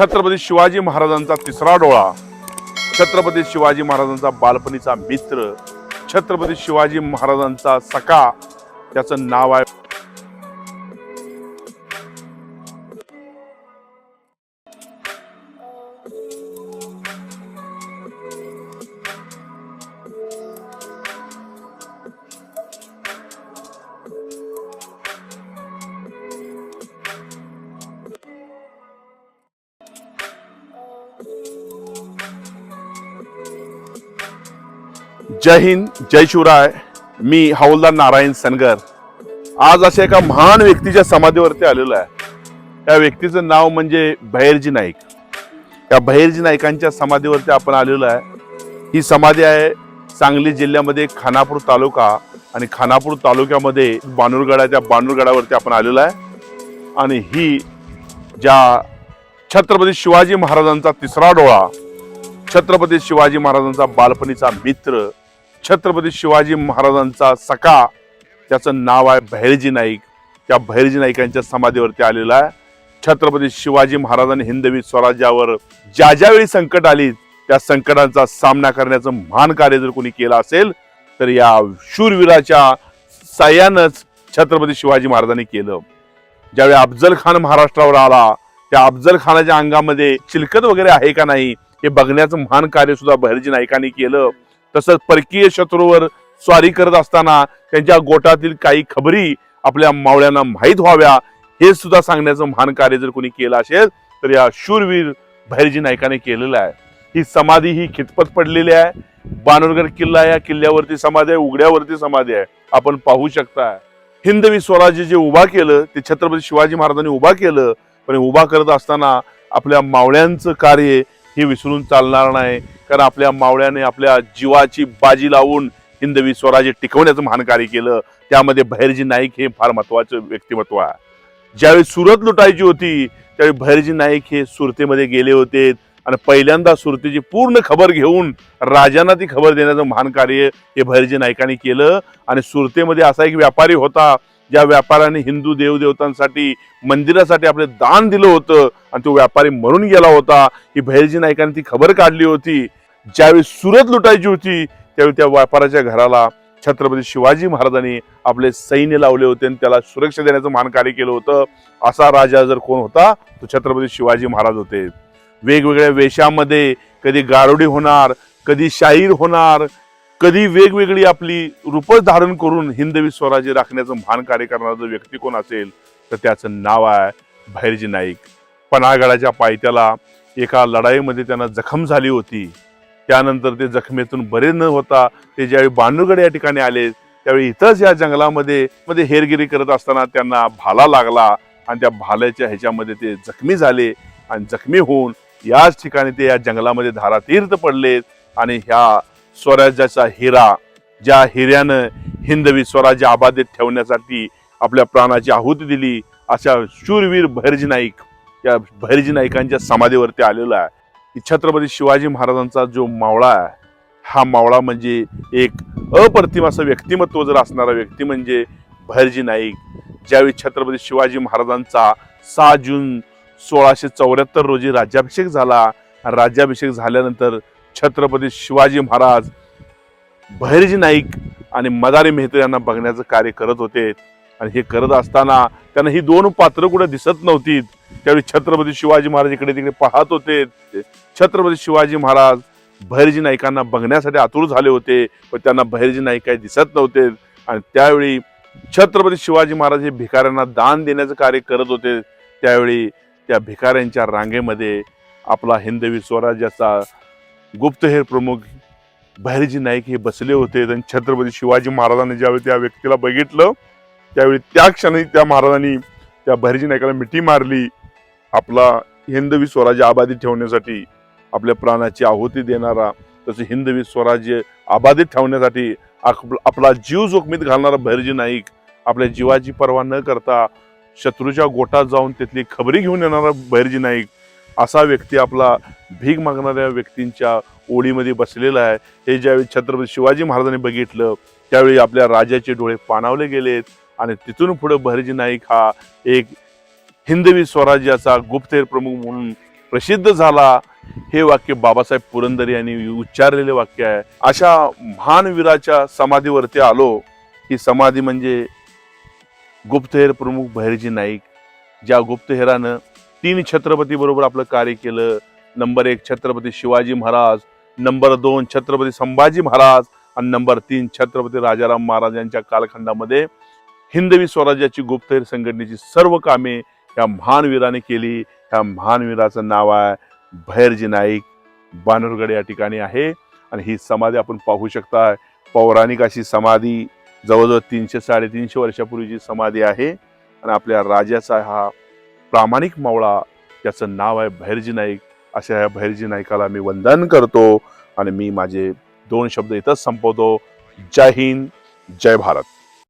छत्रपती शिवाजी महाराजांचा तिसरा डोळा छत्रपती शिवाजी महाराजांचा बालपणीचा मित्र छत्रपती शिवाजी महाराजांचा सखा त्याचं नाव आहे जय हिंद जय शिवराय. मी हौलदार नारायण सनगर. आज अशा एका महान व्यक्तीच्या समाधीवरती आलेलो आहे. त्या व्यक्तीचं नाव म्हणजे भैरजी नाईक. या भैरजी नाईकांच्या समाधीवरती आपण आलेलो आहे. ही समाधी आहे सांगली जिल्ह्यामध्ये खानापूर तालुका आणि खानापूर तालुक्यामध्ये बानूरगड आहे त्या बानूरगडावरती आपण आलेलो आहे. आणि ही ज्या छत्रपती शिवाजी महाराजांचा तिसरा डोळा छत्रपती शिवाजी महाराजांचा बालपणीचा मित्र छत्रपती शिवाजी महाराजांचा सखा त्याचं नाव आहे भैरजी नाईक. त्या भैरजी नाईकांच्या समाधीवरती आलेला आहे. छत्रपती शिवाजी महाराजांनी हिंदवी स्वराज्यावर ज्या ज्यावेळी संकट आली त्या संकटांचा सामना करण्याचं महान कार्य जर कोणी केलं असेल तर या शूरवीराच्या साह्यानंच छत्रपती शिवाजी महाराजांनी केलं. ज्यावेळी अफजल खान महाराष्ट्रावर आला त्या अफजल खानाच्या अंगामध्ये चिलकत वगैरे आहे का नाही हे बघण्याचं महान कार्य सुद्धा बहिर्जी नाईकांनी केलं. तसंच परकीय शत्रूवर स्वारी करत असताना त्यांच्या गोटातील काही खबरी आपल्या मावळ्यांना माहीत व्हाव्या हे सुद्धा सांगण्याचं महान कार्य जर कोणी केलं असेल तर या शूरवीर भैरजी नायकाने केलेलं आहे. ही समाधी ही खितपत पडलेली आहे. बानरगड किल्ला या किल्ल्यावरती समाधी आहे उघड्यावरती समाधी आहे. आपण पाहू शकता. हिंदवी स्वराज्य जे उभा केलं ते छत्रपती शिवाजी महाराजांनी उभा केलं पण उभा करत असताना आपल्या मावळ्यांचं कार्य हे विसरून चालणार नाही. कारण आपल्या मावळ्याने आपल्या जीवाची बाजी लावून हिंदवी स्वराज्य टिकवण्याचं महान कार्य केलं. त्यामध्ये भैरजी नाईक हे फार महत्वाचं व्यक्तिमत्व आहे. ज्यावेळी सुरत लुटायची होती त्यावेळी भैरजी नाईक हे सुरतेमध्ये गेले होते. आणि पहिल्यांदा सुरतेची पूर्ण खबर घेऊन राजांना ती खबर देण्याचं महान कार्य हे भैरजी नाईकांनी केलं. आणि सुरतेमध्ये असा एक व्यापारी होता ज्या व्यापाऱ्याने हिंदू देवदेवतांसाठी मंदिरासाठी आपले दान दिलं होतं. आणि तो व्यापारी मरून गेला होता. ही भैरजी नाईकांनी ती खबर काढली होती. ज्यावेळी सुरत लुटायची होती त्यावेळी त्या व्यापाराच्या घराला छत्रपती शिवाजी महाराजांनी आपले सैन्य लावले होते आणि त्याला सुरक्षा देण्याचं मान कार्य केलं होतं. असा राजा जर कोण होता तो छत्रपती शिवाजी महाराज होते. वेगवेगळ्या वेशामध्ये कधी गारुडी होणार कधी शाहीर होणार कधी वेगवेगळी आपली रूपच धारण करून हिंदवी स्वराज्य राखण्याचं महान कार्य करणारा जो व्यक्ती कोण असेल तर त्याचं नाव आहे भैरजी नाईक. पन्हाळगडाच्या पायथ्याला एका लढाईमध्ये त्यांना जखम झाली होती. त्यानंतर ते जखमेतून बरे न होता ते ज्यावेळी बांधुगड या ठिकाणी आले त्यावेळी इथंच या जंगलामध्ये मध्ये हेरगिरी करत असताना त्यांना भाला लागला आणि त्या भाल्याच्या ह्याच्यामध्ये ते जखमी झाले आणि जखमी होऊन याच ठिकाणी ते या जंगलामध्ये धारातीर्थ पडलेत आणि ह्या स्वराज्याचा हिरा ज्या हिऱ्यानं हिंदवी स्वराज्य आबाधित ठेवण्यासाठी आपल्या प्राणाची आहुती दिली अशा शूरवीर भैरजी नाईक या भैरजी नाईकांच्या समाधीवरती आलेला आहे. छत्रपती शिवाजी महाराजांचा जो मावळा आहे हा मावळा म्हणजे एक अप्रतिम असं व्यक्तिमत्व जर असणारा व्यक्ती म्हणजे भैरजी नाईक ज्यावेळी छत्रपती शिवाजी महाराजांचा सहा जून सोळाशे चौऱ्याहत्तर रोजी राज्याभिषेक झाला आणि राज्याभिषेक झाल्यानंतर छत्रपती शिवाजी महाराज भैरजी नाईक आणि मदारी मेहते यांना बघण्याचं कार्य करत होते. आणि हे करत असताना त्यांना ही दोन पात्र कुठे दिसत नव्हती त्यावेळी छत्रपती शिवाजी महाराज इकडे तिकडे पाहत होते. छत्रपती शिवाजी महाराज भैरजी नाईकांना बघण्यासाठी आतुर झाले होते पण त्यांना भैरजी नाईक काही दिसत नव्हते. आणि त्यावेळी छत्रपती शिवाजी महाराज हे भिकाऱ्यांना दान देण्याचं कार्य करत होते. त्यावेळी त्या भिकाऱ्यांच्या रांगेमध्ये आपला हिंदवी स्वराज्याचा गुप्तहेर प्रमुख भैरजी नाईक हे बसले होते. आणि छत्रपती शिवाजी महाराजांनी ज्यावेळी त्या व्यक्तीला बघितलं त्यावेळी त्या क्षणी त्या महाराजांनी त्या भैरजी नाईकाला मिठी मारली. आपला हिंदवी स्वराज्य आबाधित ठेवण्यासाठी आपल्या प्राणाची आहुती देणारा तसे हिंदवी स्वराज्य आबाधित ठेवण्यासाठी आप- आपला जीव जोखमीत घालणारा भैरजी नाईक आपल्या जीवाची पर्वा न करता शत्रूच्या गोटात जाऊन तिथली खबरी घेऊन येणारा भैरजी नाईक असा व्यक्ती आपला भीक मागणाऱ्या व्यक्तींच्या ओळीमध्ये बसलेला आहे. हे ज्यावेळी छत्रपती शिवाजी महाराजांनी बघितलं त्यावेळी आपल्या राजाचे डोळे पाणावले गेलेत आणि तिथून पुढे भैरजी नाईक हा एक हिंदवी स्वराज्याचा गुप्तहेर प्रमुख म्हणून प्रसिद्ध झाला. हे वाक्य बाबासाहेब पुरंदरे यांनी उच्चारलेले वाक्य आहे. अशा महान वीराच्या समाधीवरती आलो ही समाधी म्हणजे गुप्तहेर प्रमुख भैरजी नाईक ज्या गुप्तहेरानं तीन छत्रपती बरोबर आपलं कार्य केलं. नंबर एक छत्रपती शिवाजी महाराज नंबर दोन छत्रपती संभाजी महाराज आणि नंबर तीन छत्रपती राजाराम महाराज यांच्या कालखंडामध्ये हिंदवी स्वराज्याची गुप्तहेर संघटनेची सर्व कामे या महानवीराने केली. ह्या महानवीराचं नाव आहे भैरजी नाईक. बानरगड या ठिकाणी आहे. आणि ही समाधी आपण पाहू शकता पौराणिक अशी समाधी जवळजवळ तीनशे साडेतीनशे वर्षापूर्वीची समाधी आहे. आणि आपल्या राजाचा हा प्रामाणिक मावळा याचं नाव आहे भैरजी नाईक. अशा ह्या भैरजी नाईकाला मी वंदन करतो. आणि मी माझे दोन शब्द इथंच संपवतो. जय हिंद जय भारत.